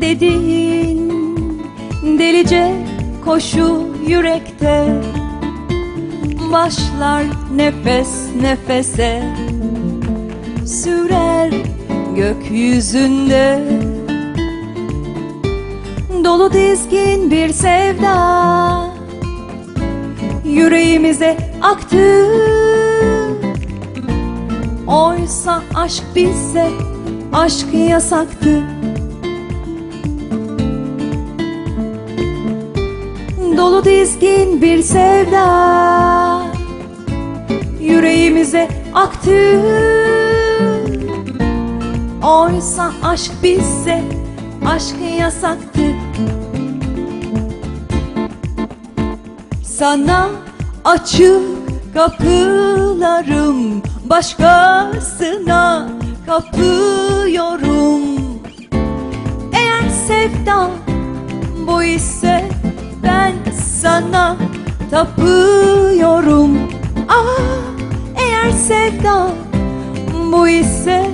Dediğin delice koşu yürekte. Başlar nefes nefese Sürer gökyüzünde. Dolu dizgin bir sevda Yüreğimize aktı. Oysa aşk bize aşk yasaktı. Dolu dizgin bir sevda. Yüreğimize aktı. Oysa aşk bize aşk yasaktı. Sana açık kapılarım Başkasına kapıyorum Eğer sevda bu ise ben sana tapıyorum. Ah eğer sevda bu ise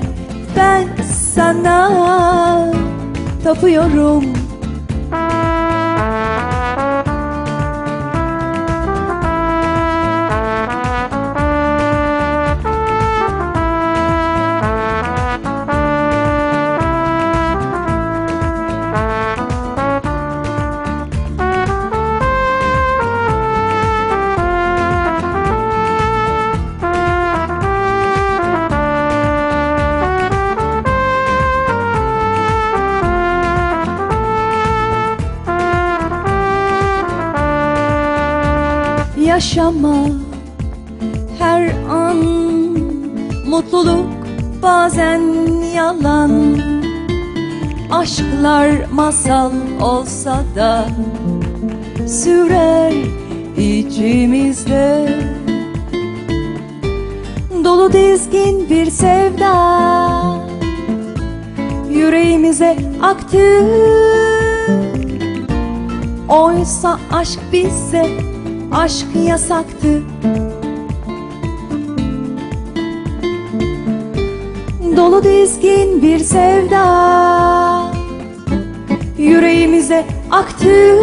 ben sana tapıyorum yaşama. Her an mutluluk bazen yalan. Aşklar masal olsa da sürer içimizde. Dolu dizgin bir sevda. Yüreğimize aktı. Oysa aşk bize aşk yasaktı. Dolu dizgin bir sevda. Yüreğimize aktı.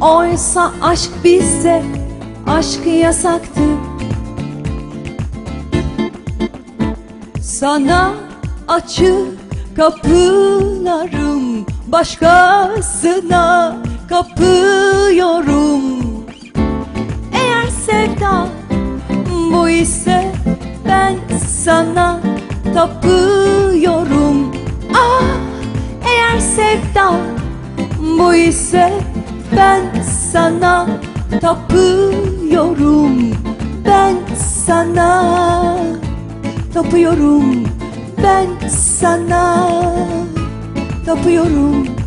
Oysa aşk bize aşk yasaktı. Sana açık kapılarım Başkasına kapıyorum sana tapıyorum. Ah eğer sevda bu ise ben sana tapıyorum. Ben sana tapıyorum. Ben sana tapıyorum